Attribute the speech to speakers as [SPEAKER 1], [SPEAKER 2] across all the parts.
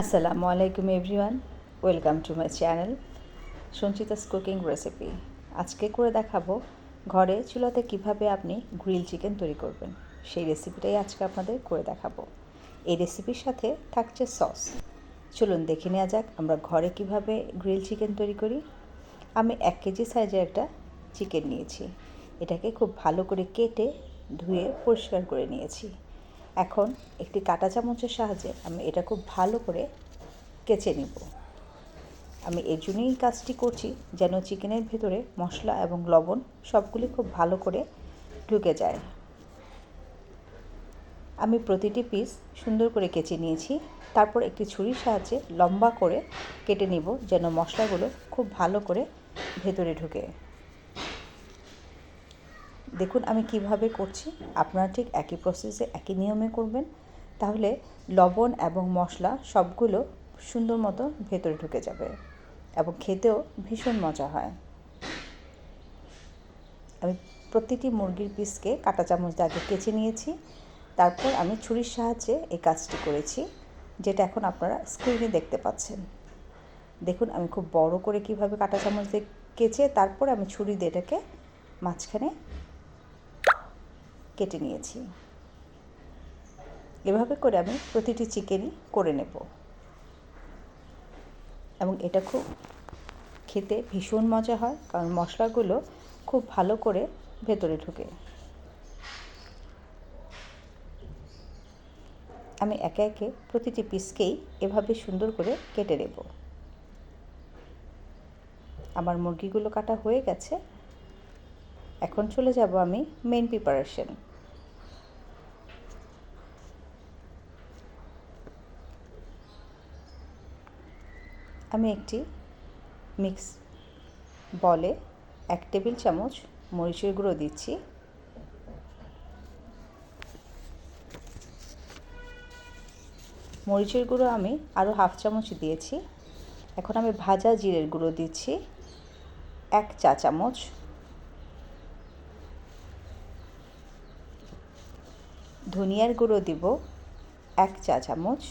[SPEAKER 1] আসসালামু আলাইকুম everyone welcome to my channel Sanchita's cooking recipe আজকে করে দেখাবো ঘরে চুলাতে কীভাবে আপনি গ্রিল চিকেন তৈরি করবেন। সেই রেসিপিটাই আজকে আপনাদের করে দেখাবো। এই রেসিপির সাথে থাকছে সস চলুন দেখে নেওয়া যাক আমরা ঘরে কীভাবে গ্রিল চিকেন তৈরি করি। আমি এক কেজি সাইজের একটা চিকেন নিয়েছি। এটাকে খুব ভালো করে কেটে ধুয়ে পরিষ্কার করে নিয়েছি। এখন একটি কাঁটা চামচের সাহায্যে আমি এটা খুব ভালো করে কেচে নিব। আমি এর জন্যই কাজটি করছি যেন চিকেনের ভেতরে মশলা এবং লবণ সবগুলি খুব ভালো করে ঢুকে যায়। আমি প্রতিটি পিস সুন্দর করে কেচে নিয়েছি। তারপর একটি ছুরির সাহায্যে লম্বা করে কেটে নিব যেন মশলাগুলো খুব ভালো করে ভেতরে ঢুকে। দেখুন আমি কীভাবে করছি। আপনারা ঠিক একই প্রসেসে একই নিয়মে করবেন। তাহলে লবণ এবং মশলা সবগুলো সুন্দর মতো ভেতরে ঢুকে যাবে এবং খেতেও ভীষণ মজা হয়। আমি প্রতিটি মুরগির পিসকে কাটা চামচ দিয়ে আগে কেচে নিয়েছি। তারপর আমি ছুরির সাহায্যে এই কাজটি করেছি, যেটা এখন আপনারা স্ক্রিনে দেখতে পাচ্ছেন। দেখুন আমি খুব বড় করে কীভাবে কাটা চামচ দিয়ে কেচে তারপর আমি ছুরি দিয়ে এটাকে মাঝখানে কেটে নিয়েছি। এভাবে করে আমি প্রতিটি চিকেনই করে নেব। এবং এটা খুব খেতে ভীষণ মজা হয়, কারণ মশলাগুলো খুব ভালো করে ভেতরে ঢুকে। আমি একে একে প্রতিটি পিসকেই এভাবে সুন্দর করে কেটে নেব। আমার মুরগিগুলো কাটা হয়ে গেছে। এখন চলে যাব আমি মেন প্রিপারেশন আমি একটি মিক্স বলে এক টেবিল চামচ মরিচের গুঁড়ো দিচ্ছি। মরিচের গুঁড়ো আমি আরও হাফ চামচ দিয়েছি। এখন আমি ভাজা জিরের গুঁড়ো দিচ্ছি। এক চা চামচ ধনিয়ার গুঁড়ো দিব এক চা চামচ।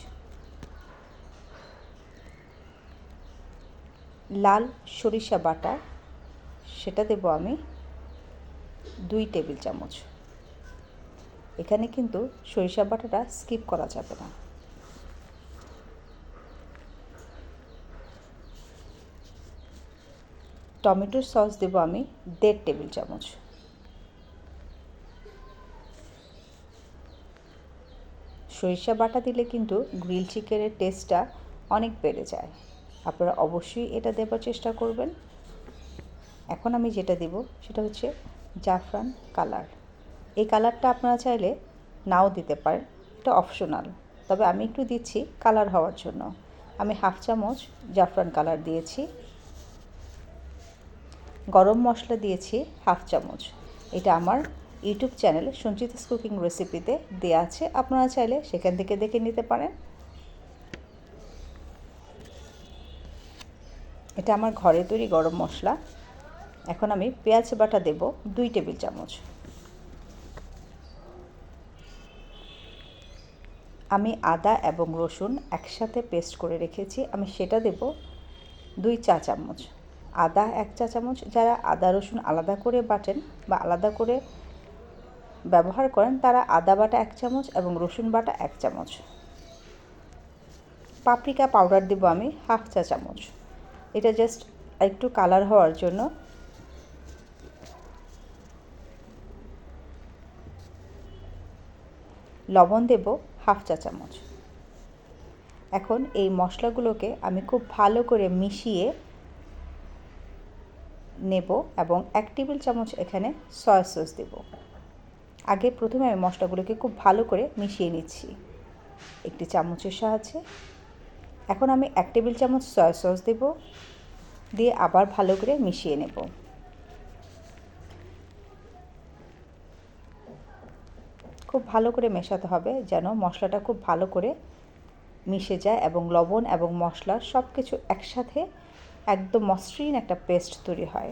[SPEAKER 1] লাল সরিষা বাটা, সেটা দেব আমি দুই টেবিল চামচ। এখানে কিন্তু সরিষা বাটাটা স্কিপ করা যাবে না। টমেটোর সস দেব আমি দেড় টেবিল চামচ। সরিষা বাটা দিলে কিন্তু গ্রিল চিকেনের টেস্টটা অনেক বেড়ে যায়। আপনারা অবশ্যই এটা দেবার চেষ্টা করবেন। এখন আমি যেটা দেব সেটা হচ্ছে জাফরান কালার। এই কালারটা আপনারা চাইলে নাও দিতে পারেন, এটা অপশনাল। তবে আমি একটু দিচ্ছি কালার হওয়ার জন্য। আমি হাফ চামচ জাফরান কালার দিয়েছি। গরম মশলা দিয়েছি হাফ চামচ। এটা আমার ইউটিউব চ্যানেল সঞ্চিতাস কুকিং রেসিপিতে দেওয়া আছে। আপনারা চাইলে সেখান থেকে দেখে নিতে পারেন। এটা আমার ঘরে তৈরি গরম মশলা। এখন আমি পেঁয়াজ বাটা দেব দুই টেবিল চামচ। আমি আদা এবং রসুন একসাথে পেস্ট করে রেখেছি। আমি সেটা দেব দুই চা চামচ। আদা এক চা চামচ। যারা আদা রসুন আলাদা করে বাটেন বা আলাদা করে ব্যবহার করেন তারা আদা বাটা এক চামচ এবং রসুন বাটা এক চামচ। পাপরিকা পাউডার দেব আমি হাফ চা চামচ। এটা জাস্ট একটু কালার হওয়ার জন্য। লবণ দেব হাফ চা চামচ। এখন এই মশলাগুলোকে আমি খুব ভালো করে মিশিয়ে নেব এবং এক টেবিল চামচ এখানে সয়া সস দেব। আগে প্রথমে আমি মশলাগুলোকে খুব ভালো করে মিশিয়ে নিচ্ছি। একটি চামচের সাহায্যে। এখন আমি এক টেবিল চামচ সয়া সস দেব। দিয়ে আবার ভালো করে মিশিয়ে নেব। খুব ভালো করে মেশাতে হবে যেন মশলাটা খুব ভালো করে মিশে যায় এবং লবণ এবং মশলা সব কিছু একসাথে একদম মসৃণ একটা পেস্ট তৈরি হয়।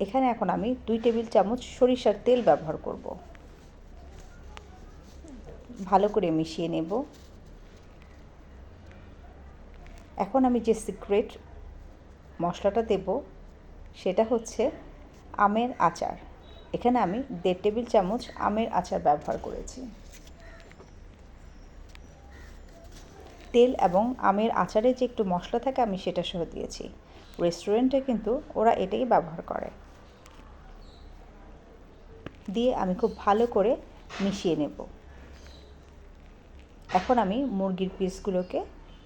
[SPEAKER 1] এখানে এখন আমি দুই টেবিল চামচ সরিষার তেল ব্যবহার করব। ভালো করে মিশিয়ে নেব। এখন আমি যে সিক্রেট মশলাটা দেব, সেটা হচ্ছে আমের আচার। এখানে আমি দেড় টেবিল চামচ আমের আচার ব্যবহার করেছি। তেল এবং আমের আচারে যে একটু মশলা থাকে, আমি সেটা সহ দিয়েছি। রেস্টুরেন্টে কিন্তু ওরা এটাই ব্যবহার করে। দিয়ে আমি খুব ভালো করে মিশিয়ে নেব। এখন আমি মুরগির পিসগুলোকে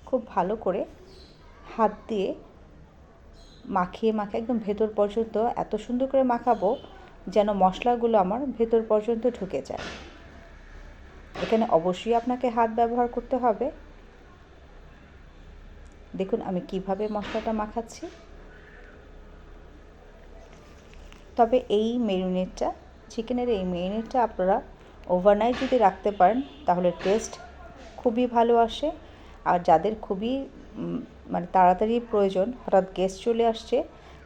[SPEAKER 1] খুব ভালো করে হাত দিয়ে মাখিয়ে মাখিয়ে একদম ভেতর পর্যন্ত এত সুন্দর করে মাখাবো যেন মশলাগুলো আমার ভেতর পর্যন্ত ঢুকে যায়। এখানে অবশ্যই আপনাকে হাত ব্যবহার করতে হবে। দেখুন আমি কীভাবে মশলাটা মাখাচ্ছি। তবে এই মেরিনেটটা চিকেনের এই মেরিনেটটা আপনারা ওভারনাইট যদি রাখতে পারেন, তাহলে টেস্ট খুবই ভালো আসে। আর যাদের খুবই মানে তাড়াতাড়ি প্রয়োজন, হঠাৎ গেস্ট চলে আসছে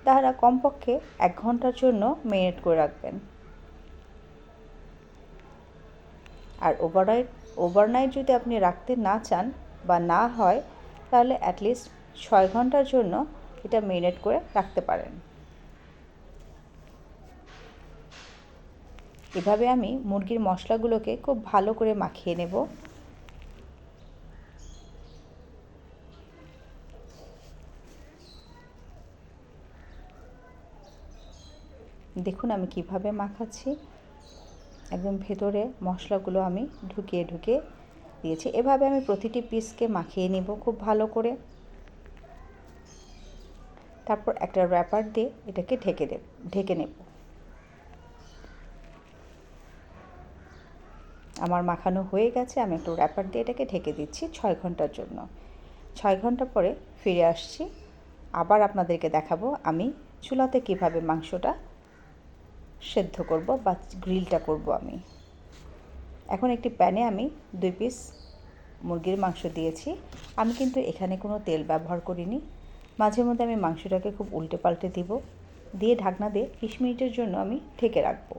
[SPEAKER 1] তারা কমপক্ষে এক ঘণ্টার জন্য মেরিনেট করে রাখবেন। আর ওভারনাইট ওভারনাইট যদি আপনি রাখতে না চান বা না হয়, তাহলে অ্যাটলিস্ট ছয় ঘণ্টার জন্য এটা মেরিনেট করে রাখতে পারেন। এভাবে আমি মুরগির মশলাগুলোকে খুব ভালো করে মাখিয়ে নেব। দেখুন আমি কীভাবে মাখাচ্ছি। একদম ভেতরে মশলাগুলো আমি ঢুকিয়ে ঢুকিয়ে দিয়েছি। এভাবে আমি প্রতিটি পিসকে মাখিয়ে নেব খুব ভালো করে। তারপর একটা র্যাপার দিয়ে এটাকে ঢেকে দেব ঢেকে নেব। আমার মাখানো হয়ে গেছে, আমি একটু র্যাপার দিয়ে এটাকে ঢেকে দিচ্ছি ছয় ঘণ্টার জন্য। ছয় ঘণ্টা পরে ফিরে আসছি। আবার আপনাদেরকে দেখাবো আমি চুলাতে কীভাবে মাংসটা সেদ্ধ করব বা গ্রিলটা করব আমি। এখন একটি প্যানে আমি দুই পিস মুরগির মাংস দিয়েছি। আমি কিন্তু এখানে কোনো তেল ব্যবহার করিনি। মাঝে মধ্যে আমি মাংসটাকে খুব উল্টে পাল্টে দিব। দিয়ে ঢাকনা দিয়ে বিশ মিনিটের জন্য আমি ঢেকে রাখব।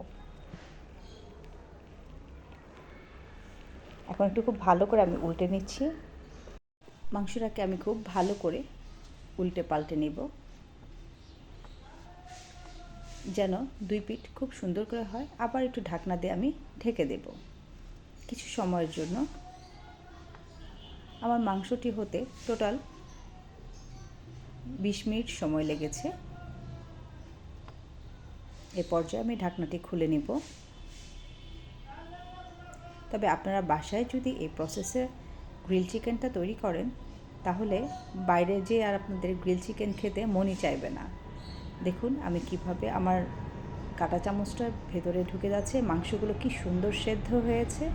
[SPEAKER 1] এখন একটু খুব ভালো করে আমি উল্টে নিচ্ছি। মাংসটাকে আমি খুব ভালো করে উল্টে পাল্টে নেব। যেন দুই পিঠ খুব সুন্দর করে হয়। আবার একটু ঢাকনা দিয়ে আমি ঢেকে দেব কিছু সময়ের জন্য। আমার মাংসটি হতে টোটাল বিশ মিনিট সময় লেগেছে। এ পর্যায়ে আমি ঢাকনাটি খুলে নিব। তবে আপনারা বাসায় যদি এই প্রসেসে গ্রিল চিকেনটা তৈরি করেন, তাহলে বাইরে যে আর আপনাদের গ্রিল চিকেন খেতে মনই চাইবে না। দেখুন আমি কীভাবে আমার কাটা চামচটা ভেতরে ঢুকে যাচ্ছে, মাংসগুলো কি সুন্দর সেদ্ধ হয়েছে।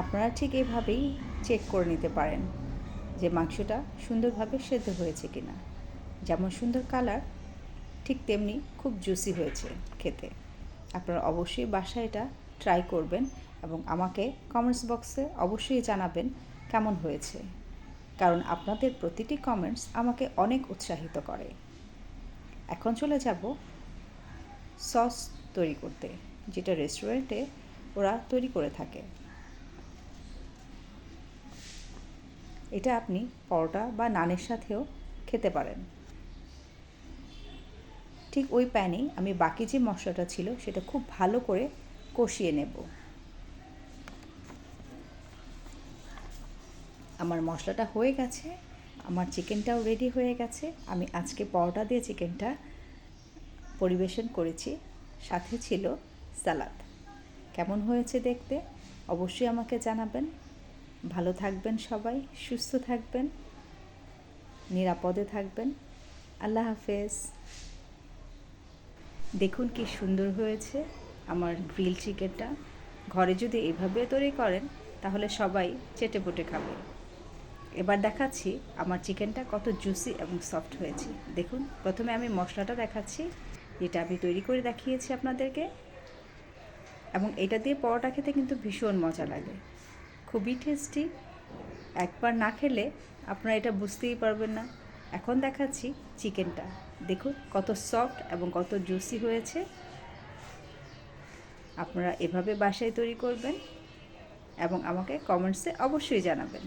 [SPEAKER 1] আপনারা ঠিক এভাবেই চেক করে নিতে পারেন। যে মাংসটা সুন্দরভাবে সেদ্ধ হয়েছে কিনা। যেমন সুন্দর কালার, ঠিক তেমনি খুব জুসি হয়েছে খেতে। আপনারা অবশ্যই বাসায় এটা ট্রাই করবেন এবং আমাকে কমেন্টস বক্সে অবশ্যই জানাবেন কেমন হয়েছে। কারণ আপনাদের প্রতিটি কমেন্টস আমাকে অনেক উৎসাহিত করে। এখন চলে যাব সস তৈরি করতে, যেটা রেস্টুরেন্টে ওরা তৈরি করে থাকে। এটা আপনি পরোটা বা নানের সাথেও খেতে পারেন। ঠিক ওই প্যানেই আমি বাকি যে মশলাটা ছিল সেটা খুব ভালো করে কষিয়ে নেব। আমার মশলাটা হয়ে গেছে, আমার চিকেনটাও রেডি হয়ে গেছে। আমি আজকে পরোটা দিয়ে চিকেনটা পরিবেশন করেছি, সাথে ছিল সালাদ। কেমন হয়েছে দেখতে অবশ্যই আমাকে জানাবেন। ভালো থাকবেন সবাই, সুস্থ থাকবেন, নিরাপদে থাকবেন। আল্লাহ হাফেজ। দেখুন কি সুন্দর হয়েছে আমার গ্রিল চিকেনটা। ঘরে যদি এইভাবে তৈরি করেন, তাহলে সবাই চেটে পুটে খাবে। এবার দেখাচ্ছি আমার চিকেনটা কত জুসি এবং সফট হয়েছে। দেখুন, প্রথমে আমি মশলাটা দেখাচ্ছি, যেটা আমি তৈরি করে দেখিয়েছি আপনাদেরকে। এবং এটা দিয়ে পরোটা খেতে কিন্তু ভীষণ মজা লাগে। খুবই টেস্টি একবার না খেলে আপনারা এটা বুঝতেই পারবেন না। এখন দেখাচ্ছি চিকেনটা দেখুন কত সফট এবং কত জুসি হয়েছে। আপনারা এভাবে বাসায় তৈরি করবেন এবং আমাকে কমেন্টসে অবশ্যই জানাবেন।